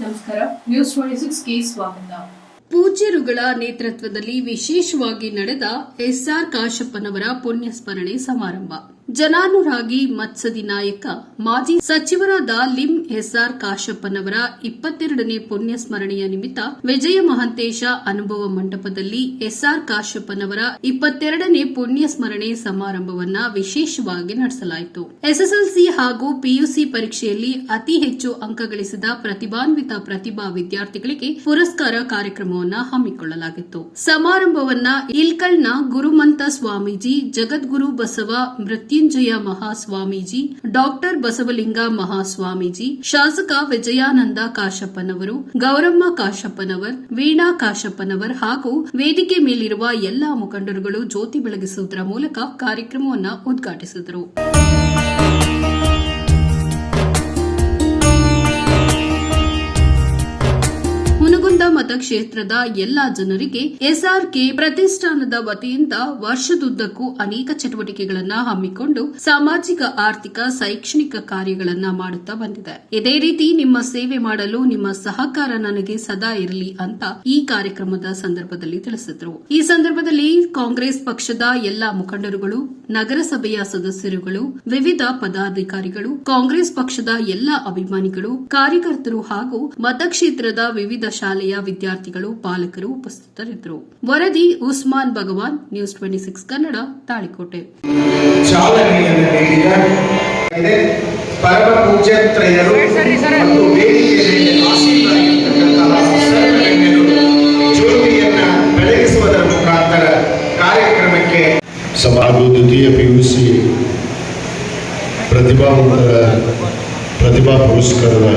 ನಮಸ್ಕಾರ. News twenty ಸಿಕ್ಸ್ಗೆ ಸ್ವಾಗತ. ಪೂಜ್ಯರುಗಳ ನೇತೃತ್ವದಲ್ಲಿ ವಿಶೇಷವಾಗಿ ನಡೆದ ಎಸ್ಆರ್ ಕಾಶಪ್ಪನವರ ಪುಣ್ಯಸ್ಮರಣೆ ಸಮಾರಂಭ. ಜನಾನುರಾಗಿ ಮತ್ಸದಿ ನಾಯಕ, ಮಾಜಿ ಸಚಿವರಾದ ಲಿಂ ಎಸ್ಆರ್ ಕಾಶಪ್ಪನವರ ಇಪ್ಪತ್ತೆರಡನೇ ಪುಣ್ಯಸ್ಮರಣೆಯ ನಿಮಿತ್ತ ವಿಜಯ ಮಹಂತೇಶ ಅನುಭವ ಮಂಟಪದಲ್ಲಿ ಎಸ್ಆರ್ ಕಾಶಪ್ಪನವರ ಇಪ್ಪತ್ತೆರಡನೇ ಪುಣ್ಯಸ್ಮರಣೆ ಸಮಾರಂಭವನ್ನ ವಿಶೇಷವಾಗಿ ನಡೆಸಲಾಯಿತು. ಎಸ್ಎಸ್ಎಲ್ಸಿ ಹಾಗೂ ಪಿಯುಸಿ ಪರೀಕ್ಷೆಯಲ್ಲಿ ಅತಿ ಹೆಚ್ಚು ಅಂಕ ಗಳಿಸಿದ ಪ್ರತಿಭಾನ್ವಿತ ಪ್ರತಿಭಾ ವಿದ್ಯಾರ್ಥಿಗಳಿಗೆ ಪುರಸ್ಕಾರ ಕಾರ್ಯಕ್ರಮವನ್ನ ಹಮ್ಮಿಕೊಳ್ಳಲಾಗಿತ್ತು. ಸಮಾರಂಭವನ್ನ ಇಲ್ಕಲ್ನ ಗುರುಮಂತ ಸ್ವಾಮೀಜಿ ಜಗದ್ಗುರು ಬಸವ ಮೃತ್ಯುಂಜಯ ಮಹಾಸ್ವಾಮೀಜಿ, ಡಾಕ್ಟರ್ ಬಸವಲಿಂಗ ಮಹಾಸ್ವಾಮೀಜಿ, ಶಾಸಕ ವಿಜಯಾನಂದ ಕಾಶಪ್ಪನವರು, ಗೌರಮ್ಮ ಕಾಶಪ್ಪನವರ್, ವೀಣಾ ಕಾಶಪ್ಪನವರ್ ಹಾಗೂ ವೇದಿಕೆ ಮೇಲಿರುವ ಎಲ್ಲಾ ಮುಖಂಡರುಗಳು ಜ್ಯೋತಿ ಬೆಳಗಿಸುವುದರ ಮೂಲಕ ಕಾರ್ಯಕ್ರಮವನ್ನು ಉದ್ಘಾಟಿಸಿದರು. ಮತಕ್ಷೇತ್ರದ ಎಲ್ಲಾ ಜನರಿಗೆ ಎಸ್ಆರ್ಕೆ ಪ್ರತಿಷ್ಠಾನದ ವತಿಯಿಂದ ವರ್ಷದುದ್ದಕ್ಕೂ ಅನೇಕ ಚಟುವಟಿಕೆಗಳನ್ನು ಹಮ್ಮಿಕೊಂಡು ಸಾಮಾಜಿಕ, ಆರ್ಥಿಕ, ಶೈಕ್ಷಣಿಕ ಕಾರ್ಯಗಳನ್ನು ಮಾಡುತ್ತಾ ಬಂದಿದೆ. ಇದೇ ರೀತಿ ನಿಮ್ಮ ಸೇವೆ ಮಾಡಲು ನಿಮ್ಮ ಸಹಕಾರ ನನಗೆ ಸದಾ ಇರಲಿ ಅಂತ ಈ ಕಾರ್ಯಕ್ರಮದ ಸಂದರ್ಭದಲ್ಲಿ ತಿಳಿಸಿದರು. ಈ ಸಂದರ್ಭದಲ್ಲಿ ಕಾಂಗ್ರೆಸ್ ಪಕ್ಷದ ಎಲ್ಲಾ ಮುಖಂಡರುಗಳು, ನಗರಸಭೆಯ ಸದಸ್ಯರುಗಳು, ವಿವಿಧ ಪದಾಧಿಕಾರಿಗಳು, ಕಾಂಗ್ರೆಸ್ ಪಕ್ಷದ ಎಲ್ಲಾ ಅಭಿಮಾನಿಗಳು, ಕಾರ್ಯಕರ್ತರು ಹಾಗೂ ಮತಕ್ಷೇತ್ರದ ವಿವಿಧ ಶಾಲೆಯ ವಿದ್ಯಾರ್ಥಿಗಳು ಪಾಲಕರು ಉಪಸ್ಥಿತರಿದ್ದರು. ವರದಿ Usman Bhagwan news twenty six Kannada Talikote. ಕಾರ್ಯಕ್ರಮಕ್ಕೆ ಸಮ ಹಾಗೂ ದ್ವಿತೀಯ ಪಿ ಯು ಸಿ ಪ್ರತಿಭಾವಂತರ ಪ್ರತಿಭಾ ಪುರಸ್ಕಾರದ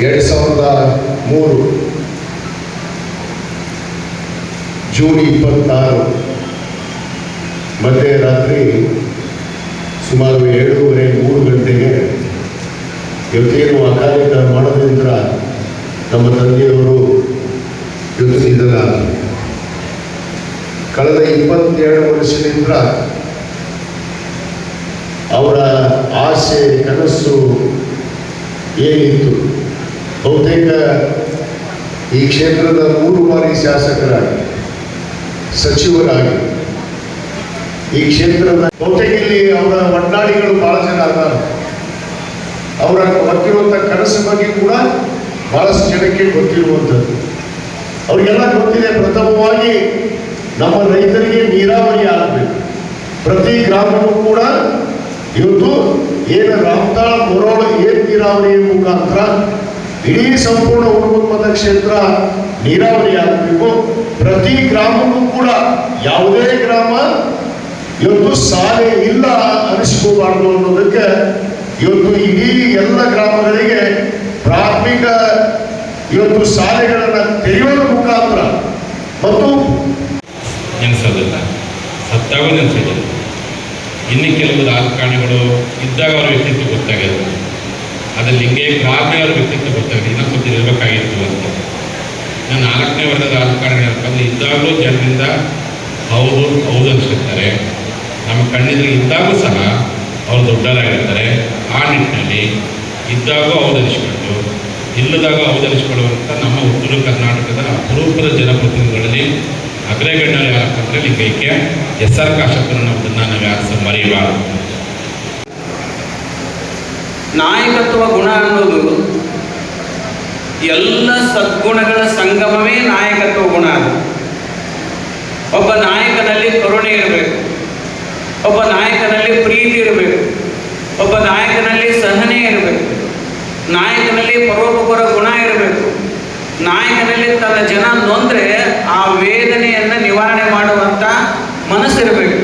ಎರಡು ಸಾವಿರದ ಮೂರು ಜೂನ್ ಇಪ್ಪತ್ತಾರು ಮಧ್ಯರಾತ್ರಿ ಸುಮಾರು ಏಳೂವರೆ ಮೂರು ಗಂಟೆಗೆ ಇವತ್ತೇನು ಅಕಾಲಿಕ ಮಾಡೋದ್ರಿಂದ ನಮ್ಮ ತಂದೆಯವರು ಇವತ್ತು. ಕಳೆದ ಇಪ್ಪತ್ತೆರಡು ವರ್ಷದಿಂದ ಅವರ ಆಸೆ, ಕನಸು ಏನಿತ್ತು ಬಹುತೇಕ ಈ ಕ್ಷೇತ್ರದ ಮೂರು ಬಾರಿ ಶಾಸಕರಾಗಿ, ಸಚಿವರಾಗಿ, ಈ ಕ್ಷೇತ್ರದ ಬಹುತೇಕ ಇಲ್ಲಿ ಅವರ ಒಡ್ನಾಡಿಗಳು ಬಹಳ ಜನ ಅದಾರ ಅವರ ಹೊತ್ತಿರುವಂಥ ಕನಸು ಬಗ್ಗೆ ಕೂಡ ಬಹಳಷ್ಟು ಜನಕ್ಕೆ ಗೊತ್ತಿರುವಂಥದ್ದು ಅವರಿಗೆಲ್ಲ ಗೊತ್ತಿದೆ, ಪ್ರಥಮವಾಗಿ ನಮ್ಮ ರೈತರಿಗೆ ನೀರಾವರಿ ಆಗಬೇಕು. ಪ್ರತಿ ಗ್ರಾಮವೂ ಕೂಡ ಇವತ್ತು ಏನು ರಾಮತಾಳ ಮೊರೋಳ ಏನ್ ನೀರಾವರಿ ಮುಖಾಂತರ ಇಡೀ ಸಂಪೂರ್ಣ ಉಪಮದ ಕ್ಷೇತ್ರ ನೀರಾವರಿ ಆಗಬೇಕು. ಪ್ರತಿ ಗ್ರಾಮಕ್ಕೂ ಕೂಡ ಯಾವುದೇ ಗ್ರಾಮ ಇವತ್ತು ಸಾಲೆ ಇಲ್ಲ ಅನಿಸ್ಕೋಬಾರ್ದು ಅನ್ನೋದಕ್ಕೆ ಇವತ್ತು ಇಡೀ ಎಲ್ಲ ಗ್ರಾಮಗಳಿಗೆ ಪ್ರಾಥಮಿಕ ಇವತ್ತು ಶಾಲೆಗಳನ್ನು ತೆರೆಯೋದ್ರ ಮುಖಾಂತರ ಮತ್ತು ನೆನೆಸೋದಿಲ್ಲ. ಸತ್ತಾಗೂ ನೆನೆಸೋದಿಲ್ಲ. ಇನ್ನು ಕೆಲವು ರಾಜಕಾರಣಿಗಳು ಇದ್ದಾಗ ಅವರ ವ್ಯಕ್ತಿತ್ವ ಗೊತ್ತಾಗಿರುತ್ತೆ ಅದು ಲಿಂಗೈಕ್ಯ ಆದ್ಮೇಲೆ ಅವ್ರ ವ್ಯಕ್ತಿತ್ವ ಇರಬೇಕಾಗಿತ್ತು ಅಂತ ನಾನು ನಾಲ್ಕನೇ ವರ್ಗದ ರಾಜಕಾರಣಿ ಅಂತಂದ್ರೆ ಇದ್ದಾಗಲೂ ಜನರಿಂದ ಹೌದು ಹೌದು ಅನಿಸುತ್ತಾರೆ ನಮ್ಮ ಕಣ್ಣಿದ್ರೆ ಇದ್ದಾಗೂ ಸಹ ಅವರು ದೊಡ್ಡವರಾಗಿರ್ತಾರೆ. ಆ ನಿಟ್ಟಿನಲ್ಲಿ ಇದ್ದಾಗೂ ಅನಿಸ್ಕೊಂಡು ಇಲ್ಲದಾಗ ಹೌದು ಅನಿಸ್ಕೊಳ್ಳುವಂಥ ನಮ್ಮ ಉತ್ತರ ಕರ್ನಾಟಕದ ಅಪರೂಪದ ಜನಪ್ರತಿನಿಧಿಗಳಲ್ಲಿ ಅಗ್ರಗಣ್ಯರು ಯಾರಪ್ಪಂದರೆ ಲಿಂಗೈಕ್ಯ ಎಸ್ ಆರ್ ಕಾಶಪ್ಪನವ್ರನ್ನ ನಾವು ಸಹ ಮರೆಯಬಾರದು. ನಾಯಕತ್ವ ಗುಣ ಅನ್ನೋದು ಎಲ್ಲ ಸದ್ಗುಣಗಳ ಸಂಗಮವೇ ನಾಯಕತ್ವ ಗುಣ ಒಬ್ಬ ನಾಯಕನಲ್ಲಿ ಕರುಣೆ ಇರಬೇಕು, ಒಬ್ಬ ನಾಯಕನಲ್ಲಿ ಪ್ರೀತಿ ಇರಬೇಕು, ಒಬ್ಬ ನಾಯಕನಲ್ಲಿ ಸಹನೆ ಇರಬೇಕು, ನಾಯಕನಲ್ಲಿ ಪರೋಪಕಾರ ಗುಣ ಇರಬೇಕು, ನಾಯಕನಲ್ಲಿ ತನ್ನ ಜನ ನೊಂದ್ರೆ ಆ ವೇದನೆಯನ್ನು ನಿವಾರಣೆ ಮಾಡುವಂಥ ಮನಸ್ಸಿರಬೇಕು.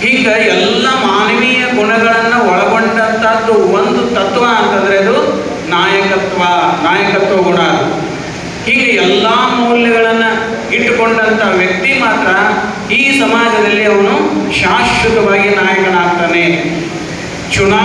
ಹೀಗ ಎಲ್ಲ ಮಾನವೀಯ ಗುಣಗಳನ್ನು ಒಳಗೊಂಡಂಥದ್ದು ಒಂದು ತತ್ವ ಅಂತಂದ್ರೆ ನಾಯಕತ್ವ ನಾಯಕತ್ವ ಗುಣ ಅದು. ಹೀಗೆ ಎಲ್ಲ ಮೌಲ್ಯಗಳನ್ನು ಇಟ್ಟುಕೊಂಡಂಥ ವ್ಯಕ್ತಿ ಮಾತ್ರ ಈ ಸಮಾಜದಲ್ಲಿ ಅವನು ಶಾಶ್ವತವಾಗಿ ನಾಯಕನಾಗ್ತಾನೆ. ಚುನಾ